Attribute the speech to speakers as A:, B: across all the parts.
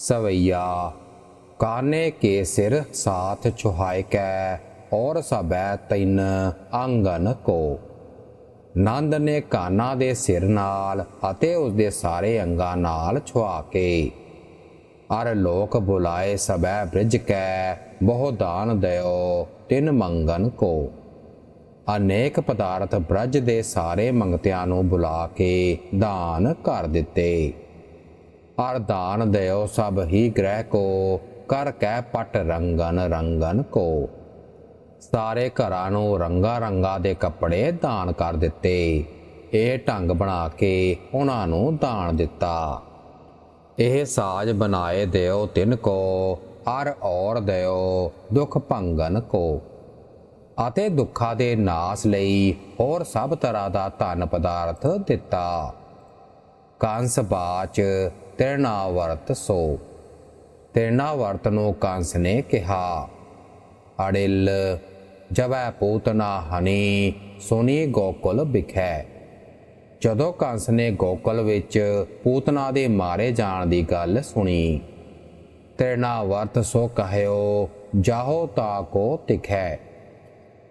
A: ਸਵਈਆ, ਕਾਨੇ ਕੇ ਸਿਰ ਸਾਥ ਛੁਹਾਇ ਕੈ, ਔਰ ਸਬੈ ਤਿੰਨ ਅੰਗਨ ਕੋ। ਨੰਦ ਨੇ ਕਾਨਾ ਦੇ ਸਿਰ ਨਾਲ ਅਤੇ ਉਸ ਦੇ ਸਾਰੇ ਅੰਗਾਂ ਨਾਲ ਛੁਆ ਕੇ, ਅਰ ਲੋਕ ਬੁਲਾਏ ਸਬੈ ਬ੍ਰਿਜ ਕੈ, ਬਹੁ ਦਾਨ ਦਿਓ ਤਿੰਨ ਮੰਗਨ ਕੋ। ਅਨੇਕ ਪਦਾਰਥ ਬ੍ਰਜ ਦੇ ਸਾਰੇ ਮੰਗਤਿਆਂ ਨੂੰ ਬੁਲਾ ਕੇ ਦਾਨ ਕਰ ਦਿੱਤੇ। ਅਰ ਦਾਨ ਦਿਓ ਸਭ ਹੀ ਗ੍ਰਹਿ ਕੋ, ਕਰ ਕੈ ਪਟ ਰੰਗਨ ਰੰਗਨ ਕੋ। ਸਾਰੇ ਘਰਾਂ ਨੂੰ ਰੰਗਾ ਰੰਗਾ ਦੇ ਕੱਪੜੇ ਦਾਨ ਕਰ ਦਿੱਤੇ। ਇਹ ਢੰਗ ਬਣਾ ਕੇ ਉਹਨਾਂ ਨੂੰ ਦਾਨ ਦਿੱਤਾ। ਇਹ ਸਾਜ ਬਣਾਏ ਦਿਓ ਤਿਨ ਕੋ, ਅਰ ਔਰ ਦਿਓ ਦੁਖ ਭੰਗਨ ਕੋ। ਅਤੇ ਦੁੱਖਾਂ ਦੇ ਨਾਸ ਲਈ ਹੋਰ ਸਭ ਤਰ੍ਹਾਂ ਦਾ ਧਨ ਪਦਾਰਥ ਦਿੱਤਾ। ਕੰਸ ਬਾਚ ਤਿਰਨਾਵਰਤ ਸੋ। ਤਿਰਨਾਵਰਤ ਨੂੰ ਕੰਸ ਨੇ ਕਿਹਾ, ਅੜਿਲ, ਜਵੈ ਪੂਤਨਾ ਹਨੀ, ਸੁਨੀ ਗੋਕੁਲ ਵਿਖੈ। ਜਦੋਂ ਕੰਸ ਨੇ ਗੋਕੁਲ ਵਿੱਚ ਪੂਤਨਾ ਦੇ ਮਾਰੇ ਜਾਣ ਦੀ ਗੱਲ ਸੁਣੀ ਤਿਰਨਾਵਰਤ ਸੋ ਕਹਿਓ, ਜਾਹੋ ਤਾ ਕੋ ਤਿਖੈ।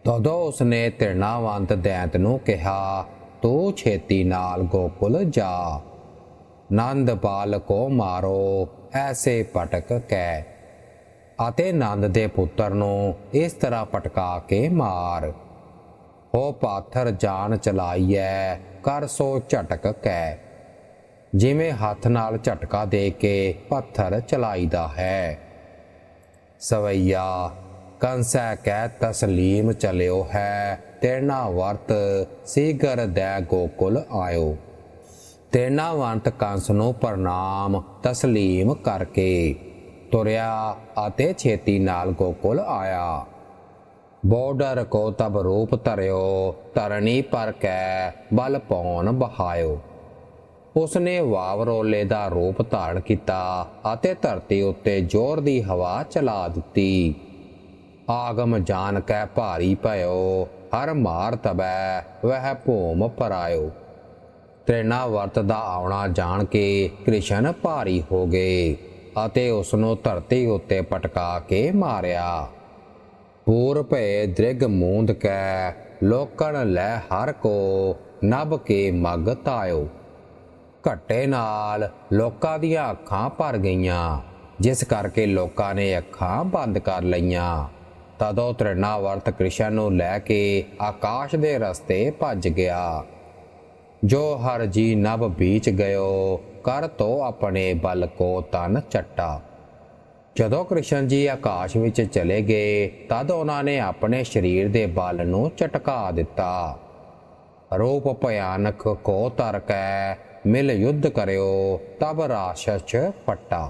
A: ਤਦੋਂ ਉਸਨੇ ਤਿਰਨਾਵੰਤ ਦੈਂਤ ਨੂੰ ਕਿਹਾ, ਤੂੰ ਛੇਤੀ ਨਾਲ ਗੋਕੁਲ ਜਾ। ਨੰਦ ਬਾਲ ਕੋ ਮਾਰੋ, ਐਸੇ ਪਟਕ ਕੈ। ਅਤੇ ਨੰਦ ਦੇ ਪੁੱਤਰ ਨੂੰ ਇਸ ਤਰ੍ਹਾਂ ਪਟਕਾ ਕੇ ਮਾਰ। ਹੋ ਪਾਥਰ ਜਾਨ ਚਲਾਈਐ, ਕਰ ਸੋ ਝਟਕ ਕੈ। ਜਿਵੇਂ ਹੱਥ ਨਾਲ ਝਟਕਾ ਦੇ ਕੇ ਪੱਥਰ ਚਲਾਈਦਾ ਹੈ। ਸਵਈਆ, ਕੰਸੈ ਕਹਿ ਤਸਲੀਮ ਚਲਿਓ ਹੈ, ਤੇਰਨਾ ਵਰਤ ਸੀਗਰ ਦੈ ਗੋਕੁਲ ਆਇਓ। ਤੇਰਨਾ ਵੰਤ ਕੰਸ ਨੂੰ ਪ੍ਰਣਾਮ, ਤਸਲੀਮ ਕਰਕੇ। ਤੁਰਿਆ ਅਤੇ ਛੇਤੀ ਨਾਲ ਗੋਕੁਲ ਆਇਆ। ਬੋਡਰ ਕੋ ਤਬ ਰੂਪ ਧਰਿਓ ਤਰਣੀ ਪਰ ਕੈ ਬਲ ਪੌਣ ਬਹਾਇਓ। ਉਸਨੇ ਵਾਵਰੋਲੇ ਦਾ ਰੂਪ ਧਾਰਨ ਕੀਤਾ ਅਤੇ ਧਰਤੀ ਉੱਤੇ ਜ਼ੋਰ ਦੀ ਹਵਾ ਚਲਾ ਦਿੱਤੀ। ਆਗਮ ਜਾਣ ਕੈ ਭਾਰੀ ਭਇਓ, ਹਰ ਮਾਰ ਤਬੈ, ਵਹਿ ਭੂਮ ਪਰਾਇਓ। ਤ੍ਰਿਣਾ ਵਰਤ ਦਾ ਆਉਣਾ ਜਾਣ ਕੇ ਕ੍ਰਿਸ਼ਨ ਭਾਰੀ ਹੋ ਗਏ ਅਤੇ ਉਸ ਨੂੰ ਧਰਤੀ ਉੱਤੇ ਪਟਕਾ ਕੇ ਮਾਰਿਆ। ਪੂਰ ਭਏ ਦ੍ਰਿਗ ਮੂੰਦ ਕੈ, ਲੋਕਣ ਲੈ ਹਰ ਕੋ ਨਭ ਕੇ ਮਗ ਤਾਇਓ। ਘੱਟੇ ਨਾਲ ਲੋਕਾਂ ਦੀਆਂ ਅੱਖਾਂ ਭਰ ਗਈਆਂ, ਜਿਸ ਕਰਕੇ ਲੋਕਾਂ ਨੇ ਅੱਖਾਂ ਬੰਦ ਕਰ ਲਈਆਂ। ਤਦੋਂ ਤ੍ਰਿਣਾਵਰਤ ਕ੍ਰਿਸ਼ਨ ਨੂੰ ਲੈ ਕੇ ਆਕਾਸ਼ ਦੇ ਰਸਤੇ ਭੱਜ ਗਿਆ। ਜੋ ਹਰ ਜੀ ਨਭ ਬੀਚ ਗਇਓ, ਕਰ ਤੋ ਆਪਣੇ ਬਲ ਕੋ ਤਨ ਚੱਟਾ। ਜਦੋਂ ਕ੍ਰਿਸ਼ਨ ਜੀ ਆਕਾਸ਼ ਵਿੱਚ ਚਲੇ ਗਏ, ਤਦ ਉਹਨਾਂ ਨੇ ਆਪਣੇ ਸਰੀਰ ਦੇ ਬਲ ਨੂੰ ਚਟਕਾ ਦਿੱਤਾ। ਰੂਪ ਭਿਆਨਕ ਕੋ ਧਰ ਕੈ ਮਿਲ ਯੁੱਧ ਕਰਿਓ, ਤਬ ਰਾਸ਼ਚ ਪੱਟਾ।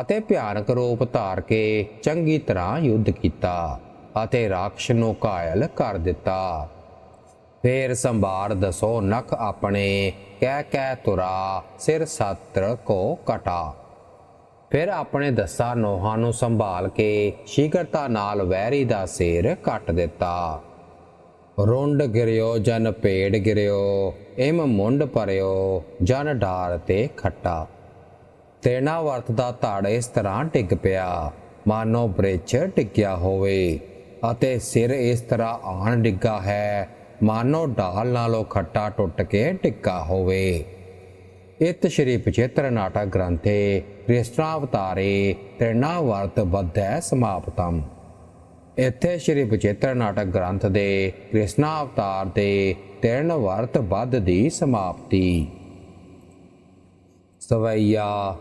A: ਅਤੇ ਭਿਆਨਕ ਰੂਪ ਧਾਰ ਕੇ ਚੰਗੀ ਤਰ੍ਹਾਂ ਯੁੱਧ ਕੀਤਾ ਅਤੇ ਰਾਖਸ਼ ਨੂੰ ਘਾਇਲ ਕਰ ਦਿੱਤਾ। ਫੇਰ ਸੰਭਾਰ ਦਸੋ ਨਖ ਆਪਣੇ, ਕਹਿ ਕਹਿ ਤੁਰਾ, ਸਿਰ ਸਤਰ ਕੋ ਕਟਾ। ਫਿਰ ਆਪਣੇ ਦਸਾਂ ਨੋਹਾਂ ਨੂੰ ਸੰਭਾਲ ਕੇ ਸ਼ੀਘਰਤਾ ਨਾਲ ਵੈਰੀ ਦਾ ਸਿਰ ਕੱਟ ਦਿੱਤਾ। ਰੁੰਡ ਗਿਰਿਓ, ਜਨ ਪੇੜ ਗਿਰਿਓ, ਇਮ ਮੁੰਡ ਪਰਿਓ ਜਨ ਢਾਰ ਤੇ ਖੱਟਾ। ਤੇਨਾ ਵਰਤ ਦਾ ਧੜ ਇਸ ਤਰ੍ਹਾਂ ਡਿੱਗ ਪਿਆ, ਮਾਨੋ ਬ੍ਰਿਛ ਡਿੱਗਿਆ ਹੋਵੇ, ਅਤੇ ਸਿਰ ਇਸ ਤਰ੍ਹਾਂ ਆਣ ਡਿੱਗਾ ਹੈ ਮਾਨੋ ਢਾਲ ਨਾਲੋਂ ਖੱਟਾ ਟੁੱਟ ਕੇ ਟਿੱਕਾ ਹੋਵੇ। ਇਤ ਸ਼੍ਰੀ ਪਚੇਤਰ ਨਾਟਕ ਗ੍ਰੰਥੇ ਕ੍ਰਿਸ਼ਨਾ ਅਵਤਾਰੇ ਤ੍ਰਿਣਾ ਵਰਤ ਬੱਧੈ ਸਮਾਪਤਮ ਇੱਥੇ ਸ਼੍ਰੀ ਬਚੇਤਰ ਨਾਟਕ ਗ੍ਰੰਥ ਦੇ ਕ੍ਰਿਸ਼ਨਾ ਅਵਤਾਰ ਦੇ ਤ੍ਰਿਣ ਵਰਤ ਬੱਧ ਦੀ ਸਮਾਪਤੀ। ਸਵਈਆ,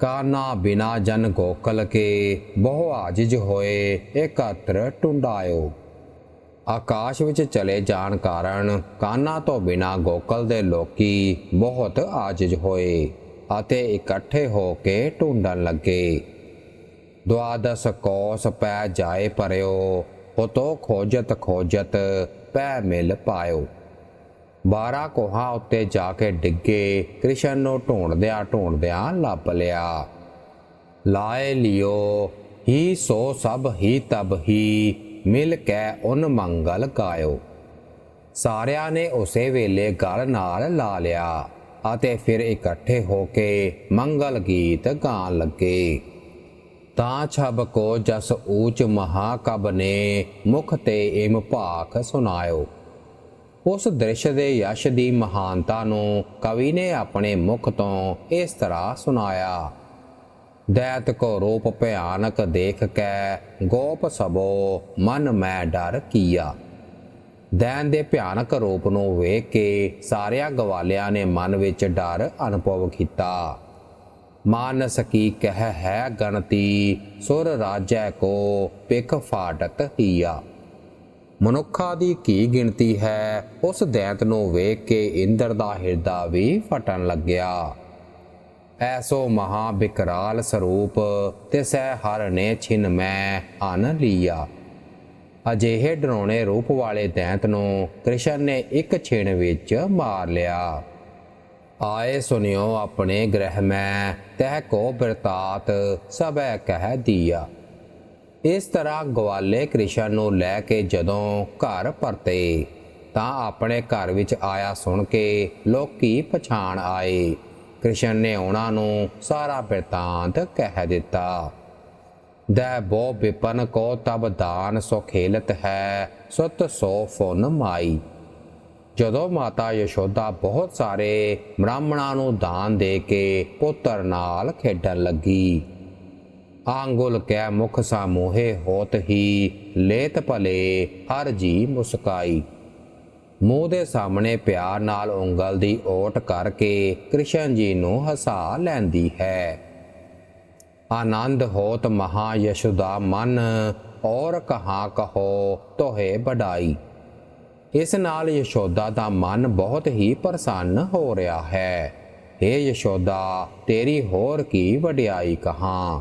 A: ਕਾਨਾ ਬਿਨਾ ਜਨ ਗੋਕਲ ਕੇ ਬਹੁ ਆਜਿਜ ਹੋਏ ਇਕੱਤਰ ਟੁੰਡਾਇਓ। ਆਕਾਸ਼ ਵਿੱਚ ਚਲੇ ਜਾਣ ਕਾਰਨ ਕਾਨਾ ਤੋਂ ਬਿਨਾ ਗੋਕਲ ਦੇ ਲੋਕੀ ਬਹੁਤ ਆਜਿਜ ਹੋਏ ਅਤੇ ਇਕੱਠੇ ਹੋ ਕੇ ਢੂੰਡਣ ਲੱਗੇ। ਦੁਆਦਸ ਕੋਸ ਪੈ ਜਾਏ ਪਰਿਓ ਉਤੋ ਖੋਜਤ ਖੋਜਤ ਪੈ ਮਿਲ ਪਾਇਓ। 12 ਕੋਹਾਂ ਉੱਤੇ ਜਾ ਕੇ ਡਿੱਗੇ, ਕ੍ਰਿਸ਼ਨ ਨੂੰ ਢੂੰਡਦਿਆਂ ਢੂੰਡਦਿਆਂ ਲੱਭ ਲਿਆ। ਲਾਏ ਲਿਓ, ਹੀ ਸੋ ਸਭ ਹੀ ਤਬ ਹੀ ਮਿਲ ਕੇ ਉਨ ਮੰਗਲ ਗਾਇਓ ਸਾਰਿਆਂ ਨੇ ਉਸੇ ਵੇਲੇ ਗਲ ਨਾਲ ਲਾ ਲਿਆ ਅਤੇ ਫਿਰ ਇਕੱਠੇ ਹੋ ਕੇ ਮੰਗਲ ਗੀਤ ਗਾਣ ਲੱਗੇ। ਤਾਂ ਛਬ ਕੋ ਜਸ ਊਚ ਮਹਾਕਬ ਨੇ ਮੁਖ ਤੇ ਇਮ ਭਾਖ ਸੁਨਾਇਓ ਉਸ ਦ੍ਰਿਸ਼ ਦੇ ਯਸ਼ ਦੀ ਮਹਾਨਤਾ ਨੂੰ ਕਵੀ ਨੇ ਆਪਣੇ ਮੁਖ ਤੋਂ ਇਸ ਤਰ੍ਹਾਂ ਸੁਣਾਇਆ। ਦੈਤ ਕੋ ਰੂਪ ਭਿਆਨਕ ਦੇਖ ਕੇ, ਗੋਪ ਸਬੋ ਮਨ ਮੈਂ ਡਰ ਕੀਆ। ਦੈਨ ਦੇ ਭਿਆਨਕ ਰੂਪ ਨੂੰ ਵੇਖ ਕੇ ਸਾਰਿਆਂ ਗਵਾਲਿਆਂ ਨੇ ਮਨ ਵਿੱਚ ਡਰ ਅਨੁਭਵ ਕੀਤਾ। ਮਾਨਸ ਕੀ ਕਹਿ ਹੈ ਗਣਤੀ, ਸੁਰ ਰਾਜੈ ਕੋ ਪਿਖ ਫਾਟਤ ਹੀਆ ਮਨੁੱਖਾਂ ਦੀ ਕੀ ਗਿਣਤੀ ਹੈ, ਉਸ ਦੈਂਤ ਨੂੰ ਵੇਖ ਕੇ ਇੰਦਰ ਦਾ ਹਿਰਦਾ ਵੀ ਫਟਣ ਲੱਗਿਆ। ਐਸੋ ਮਹਾ ਬਿਕਰਾਲ ਸਰੂਪ, ਤਿਸੈ ਹਰ ਨੇ ਛਿਨ ਮੈਂ ਅਨ ਲੀਆ। ਅਜਿਹੇ ਡਰਾਉਣੇ ਰੂਪ ਵਾਲੇ ਦੈਂਤ ਨੂੰ ਕ੍ਰਿਸ਼ਨ ਨੇ ਇੱਕ ਛਿਣ ਵਿੱਚ ਮਾਰ ਲਿਆ। ਆਏ ਸੁਨਿਓ ਆਪਣੇ ਗ੍ਰਹਿ ਮੈਂ, ਤਹਿ ਕੋ ਬਿਰਤਾਤ, ਸਭੈ ਕਹਿ ਦੀਆ। ਇਸ ਤਰ੍ਹਾਂ ਗਵਾਲੇ ਕ੍ਰਿਸ਼ਨ ਨੂੰ ਲੈ ਕੇ ਜਦੋਂ ਘਰ ਪਰਤੇ, ਤਾਂ ਆਪਣੇ ਘਰ ਵਿੱਚ ਆਇਆ ਸੁਣ ਕੇ ਲੋਕੀ ਪਛਾਣ ਆਏ। ਕ੍ਰਿਸ਼ਨ ਨੇ ਉਹਨਾਂ ਨੂੰ ਸਾਰਾ ਬਿਰਤਾਂਤ ਕਹਿ ਦਿੱਤਾ। ਦੈ ਬੋ ਵਿਪਨ ਕੋ ਤਬ ਦਾਨ ਸੋ ਖੇਲਤ ਹੈ, ਸੁਤ ਸੋ ਫੁਨ ਮਾਈ। ਜਦੋਂ ਮਾਤਾ ਯਸ਼ੋਦਾ ਬਹੁਤ ਸਾਰੇ ਬ੍ਰਾਹਮਣਾਂ ਨੂੰ ਦਾਨ ਦੇ ਕੇ ਪੁੱਤਰ ਨਾਲ ਖੇਡਣ ਲੱਗੀ, ਆਂਗੁਲ ਕੈ ਮੁਖ ਸਾਮੋਹੇ ਹੋਤ ਹੀ ਲੇਤ ਭਲੇ ਹਰ ਜੀ ਮੁਸਕਾਈ। ਮੂੰਹ ਦੇ ਸਾਹਮਣੇ ਪਿਆਰ ਨਾਲ ਉਂਗਲ ਦੀ ਓਟ ਕਰਕੇ ਕ੍ਰਿਸ਼ਨ ਜੀ ਨੂੰ ਹਸਾ ਲੈਂਦੀ ਹੈ। ਆਨੰਦ ਹੋਤ ਮਹਾ ਯਸ਼ੋਦਾ ਮਨ, ਔਰ ਕਹਾ ਕਹੋ ਤੋਹੇ ਬੜਾਈ ਇਸ ਨਾਲ ਯਸ਼ੋਦਾ ਦਾ ਮਨ ਬਹੁਤ ਹੀ ਪ੍ਰਸੰਨ ਹੋ ਰਿਹਾ ਹੈ। हे ਯਸ਼ੋਦਾ, ਤੇਰੀ ਹੋਰ ਕੀ ਵਡਿਆਈ ਕਹਾਂ?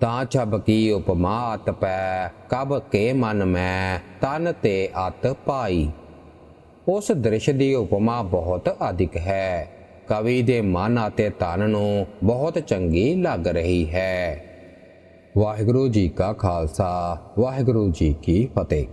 A: ਤਾਂ ਛਬ ਕੀ ਉਪਮਾ ਅਤ ਪੈ ਕਬ ਕੇ ਮਨ ਮੈਂ ਤਨ ਤੇ ਅਤ ਪਾਈ। ਉਸ ਦ੍ਰਿਸ਼ ਦੀ ਉਪਮਾ ਬਹੁਤ ਅਧਿਕ ਹੈ। ਕਵੀ ਦੇ ਮਨ ਅਤੇ ਤਨ ਨੂੰ ਬਹੁਤ ਚੰਗੀ ਲੱਗ ਰਹੀ ਹੈ। ਵਾਹਿਗੁਰੂ ਜੀ ਕਾ ਖਾਲਸਾ, ਵਾਹਿਗੁਰੂ ਜੀ ਕੀ ਫਤਿਹ।